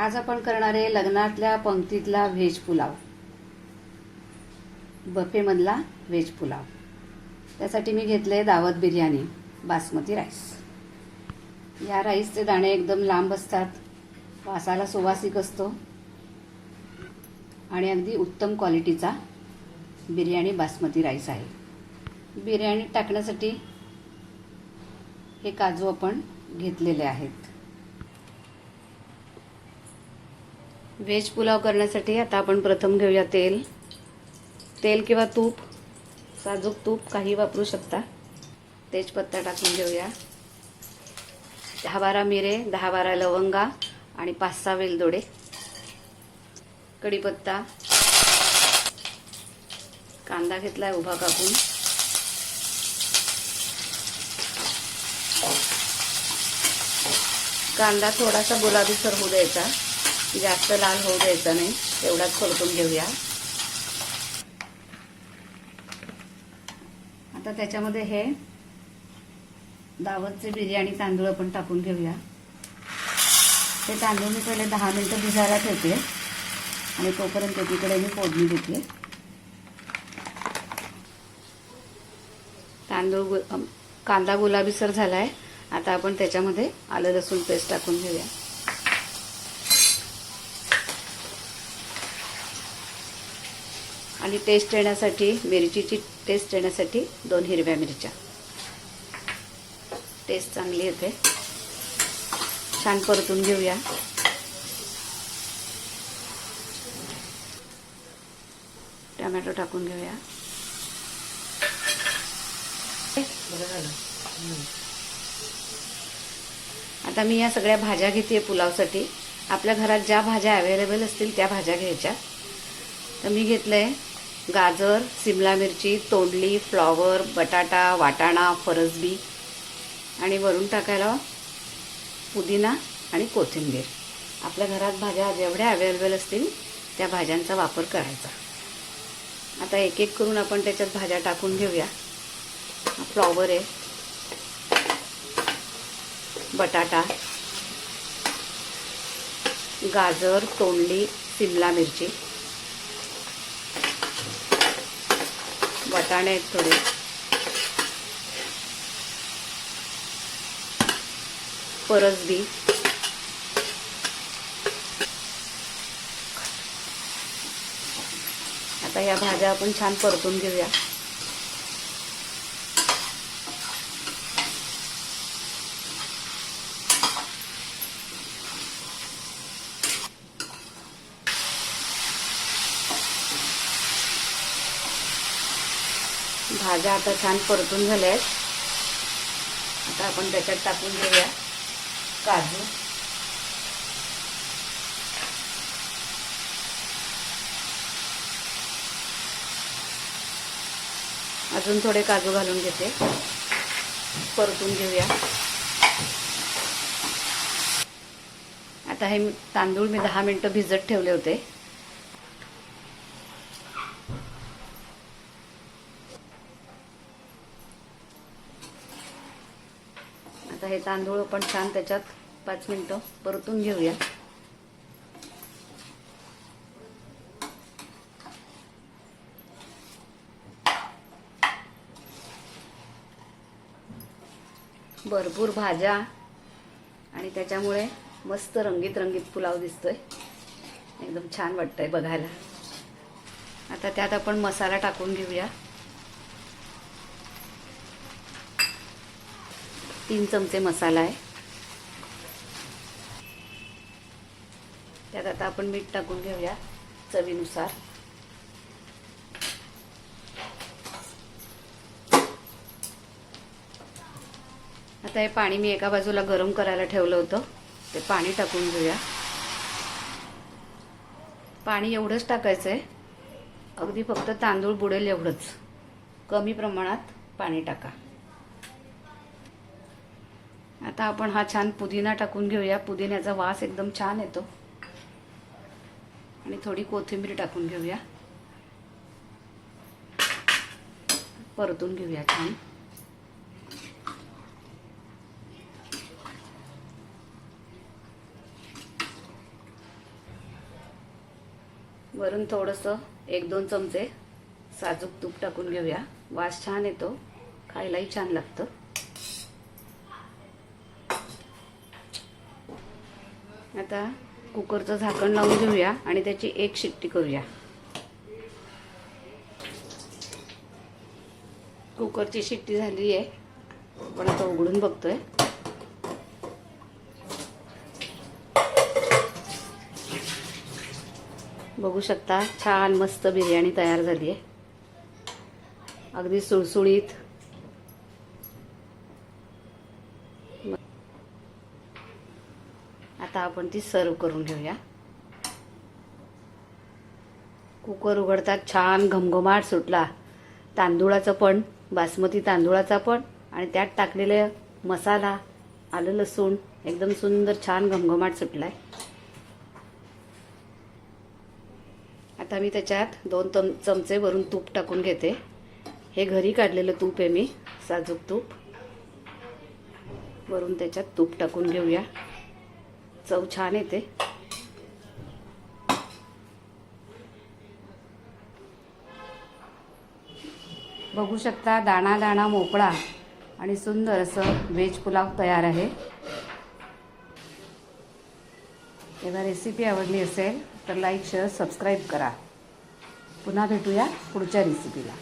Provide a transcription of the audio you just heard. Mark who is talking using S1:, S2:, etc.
S1: आज आपण करणार आहे लग्नातल्या पंक्तीतला व्हेज पुलाव. बफेमधला व्हेज पुलाव. त्यासाठी मी घेतले दावत बिर्याणी बासमती राईस. या राईसचे दाणे एकदम लांब असतात वासाला सुवासिक असतो आणि अगदी उत्तम क्वालिटीचा बिर्याणी बासमती राईस आहे. बिर्याणी टाकण्यासाठी हे काजू आपण घेतलेले आहेत. व्हेज पुलाव करण्यासाठी आता आपण प्रथम घेऊया तेल. तेल किंवा तूप साजूक तूप काही वापरू शकता. तेजपत्ता टाकून घेऊया. दहा बारा मिरे दहा बारा लवंगा आणि पाच सहा वेलदोडे. कढीपत्ता. कांदा घेतलाय उभा कापून. कांदा थोडासा गुलाबीसर होऊ द्यायचा. जास्त लाल होऊ द्यायचा नाही तेवढाच परतून घेऊया. आता त्याच्यामध्ये हे दावतचे बिर्याणी तांदूळ आपण टाकून घेऊया. ते तांदूळ मी पहिले दहा मिनटं भिजायला ठेवते आणि तोपर्यंत तिकडे मी फोडणी देते. तांदूळ गु कांदा गुलाबीसर झालाय. आता आपण त्याच्यामध्ये आलं लसूण पेस्ट टाकून घेऊया. आणि टेस्ट येण्यासाठी मिरचीची टेस्ट येण्यासाठी दोन हिरव्या मिरच्या. टेस्ट चांगली येते. छान परतून घेऊया. टमॅटो टाकून घेऊया. आता मी या सगळ्या भाज्या घेते पुलावसाठी. आपल्या घरात ज्या भाज्या अवेलेबल असतील त्या भाज्या घ्यायच्या. तर मी घेतलंय गाजर सिमला मिरची तोंडली फ्लॉवर बटाटा वाटाणा फरसबी आणि वरून टाकायला पुदिना आणि कोथिंबीर. आपल्या घरात भाज्या जेवढ्या अवेलेबल असतील त्या भाज्यांचा वापर करायचा. आता एक एक करून आपण त्याच्यात भाज्या टाकून घेऊया. फ्लॉवर आहे. बटाटा. गाजर तोंडली सिमला मिरची. वाटाणे आहेत थोडे. परसबी आता या भाज्या आपण छान परतून घेऊया. भाज्या आता छान परतून झाल्या आहेत. आता आपण त्याच्यात टाकून घेऊया काजू. अजून थोडे काजू घालून घेते. परतून घेऊया. आता हे तांदूळ मी दहा मिनटं भिजत ठेवले होते. आता हे तांदूळ पण छान त्याच्यात पाच मिनटं परतून घेऊया. भरपूर भाज्या आणि त्याच्यामुळे मस्त रंगीत रंगीत पुलाव दिसतोय. एकदम छान वाटतंय बघायला. आता त्यात आपण मसाला टाकून घेऊया. तीन चमचे मसाला आहे. त्यात आता आपण मीठ टाकून घेऊया चवीनुसार. आता हे पाणी मी एका बाजूला गरम करायला ठेवलं होतं. ते पाणी टाकून घेऊया. पाणी एवढंच टाकायचं आहे अगदी फक्त तांदूळ बुडेल एवढंच. कमी प्रमाणात पाणी टाका. आता आपण हा छान पुदिना टाकून घेऊया. पुदिन्याचा वास एकदम छान येतो. आणि थोडी कोथिंबीर टाकून घेऊया. परतून घेऊया छान. वरून थोडंसं एक दोन चमचे साजूक तूप टाकून घेऊया. वास छान येतो. खायलाही छान लागतं. आता कुकरचं झाकण लावून घेऊया आणि त्याची एक शिट्टी करूया. कुकरची शिट्टी झाली आहे. आपण आता उघडून बघतोय. बघू शकता छान मस्त बिर्याणी तयार झाली आहे. अगदी सुळसुळीत आता आपण ती सर्व करून घेऊया. कुकर उघडतात छान घमघमाट सुटला. तांदूळाचं पण बासमती तांदूळाचा पण आणि त्यात टाकलेले मसाला आलं लसूण एकदम सुंदर छान घमघमाट सुटलाय. आता मी त्याच्यात दोन तम चमचे वरून तूप टाकून घेते. हे घरी काढलेलं तूप आहे मी साजूक तूप. वरून त्याच्यात तूप टाकून घेऊया. चव छान येते. बघू शकता दाणा दाणा मोकळा आणि सुंदर असं व्हेज पुलाव तयार आहे. तेव्हा रेसिपी आवडली असेल तर लाईक शेअर सबस्क्राईब करा. पुन्हा भेटूया पुढच्या रेसिपीला